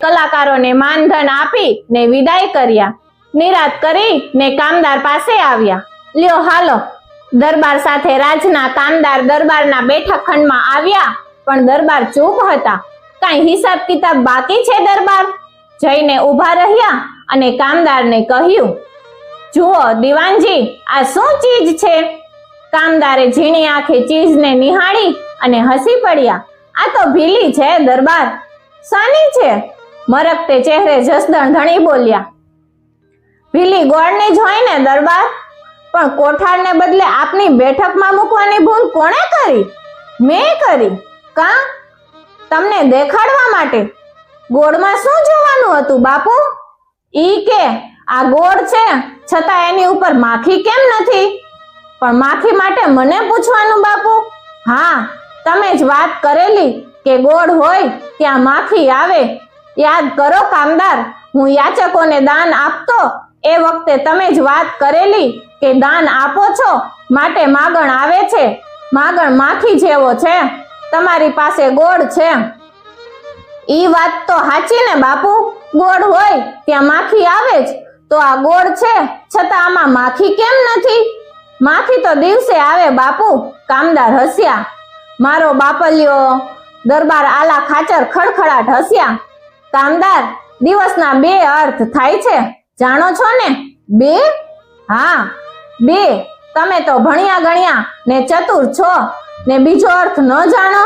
કલાકારોને માનધન આપી ને વિદાય કર્યા. નિરાત કરી ને કામદાર પાસે આવ્યા. લ્યો હાલો. દરબાર સાથે રાજના કામદાર દરબારના બેઠક ખંડમાં આવ્યા, પણ દરબાર ચૂપ હતા. કાંઈ હિસાબ કિતાબ બાકી છે દરબાર? જઈને ઊભા રહ્યા અને કામદારને કહ્યું, જુઓ દિવાનજી, આ શું ચીજ છે? કામદારે ઝીણી આંખે ચીજને નિહાળી અને હસી પડ્યા, આ તો ભીલી છે દરબાર. સાની છે? મરકતે ચહેરે જસદણ ધણી બોલ્યા, ભીલી ગોળની જોઈને દરબાર? પણ કોઠારને બદલે આપની બેઠકમાં મૂકવાની ભૂલ કોણે કરી? મેં કરી. કા? તમને દેખાડવા માટે? ગોળમાં શું જોવાનું હતું, બાપુ? ઈ કે, આ ગોળ છે, છતાં એની ઉપર માખી કેમ નથી? પણ માખી માટે મને પૂછવાનું, બાપુ? હા, તમે જ વાત કરેલી કે ગોળ હોય, ત્યાં માખી આવે યાદ કરો કામદાર, હું યાચકોને દાન આપતો, એ વખતે તમે જ વાત કરેલી કે દાન આપો છો, માટે માગણ આવે છે. માગણ માખી જેવો છે. તમારી પાસે ગોળ છે. ઈ વાત તો સાચી ને બાપુ? ગોળ હોય, ત્યાં માખી આવે જ. તો આ ગોળ છે, છતાં આમાં માખી કેમ નથી? માખી તો દિવસે આવે બાપુ, કામદાર હસ્યા. મારો બાપલિયો દરબાર આલા ખાચર ખડખડાટ હસ્યા. કામદાર, દિવસના બે અર્થ થાય છે. જાણો છો ને? બે? હા. બે. તમે તો ભણ્યા ગણ્યા ને ચતુર છો ને બીજો અર્થ ન જાણો?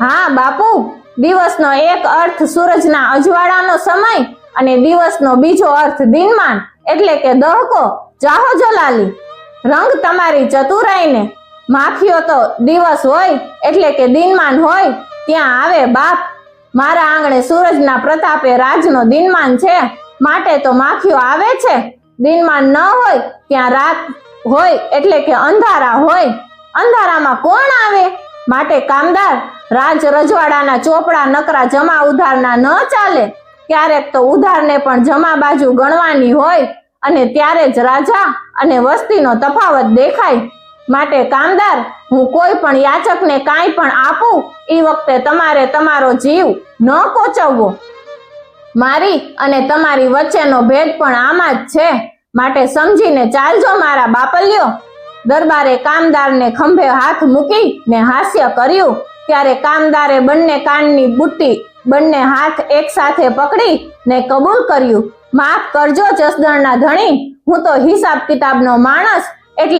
હા, બાપુ. દિવસનો એક અર્થ સૂરજના અજવાળાનો સમય અને દિવસનો બીજો અર્થ દિનમાન. એટલે કે દહકો. ચાહો જલાલી. રંગ તમારી ચતુરાઈને. માખીઓ તો દિવસ હોય, એટલે કે દિનમાન હોય. ત્યાં આવે બાપ. મારા આંગણે સૂરજના પ્રતાપે રાજનો દિનમાન છે, માટે તો માખીઓ આવે છે. દિનમાન ન હોય, ત્યાં રાત હોય એટલે કે અંધારા હોય. અંધારામાં કોણ આવે? માટે કામદાર, રાજ રજવાડાના ચોપડા નકરા જમા ઉધારના ન ચાલે. ક્યારેક તો ઉધારને પણ જમા બાજુ ગણવાની હોય, અને ત્યારે જ રાજા અને વસ્તીનો તફાવત દેખાય. માટે કામદાર, હું કોઈ પણ યાચકને કાંઈ પણ આપું, એ વખતે તમારે તમારો જીવ ન કોચવવો મારી અને તમારી વચ્ચેનો ભેદ પણ આમાં જ છે. માટે સમજીને ચાલજો મારા બાપલ્યો. દરબારે કામદારને ખંભે હાથ મૂકી ને હાસ્ય કર્યું. ત્યારે કામદારે બંને કાનની બુટ્ટી બંને હાથ એક સાથે પકડી ને કબૂલ કર્યું. માફ કરજો જસદણના ધણી, હું તો હિસાબ કિતાબનો માણસ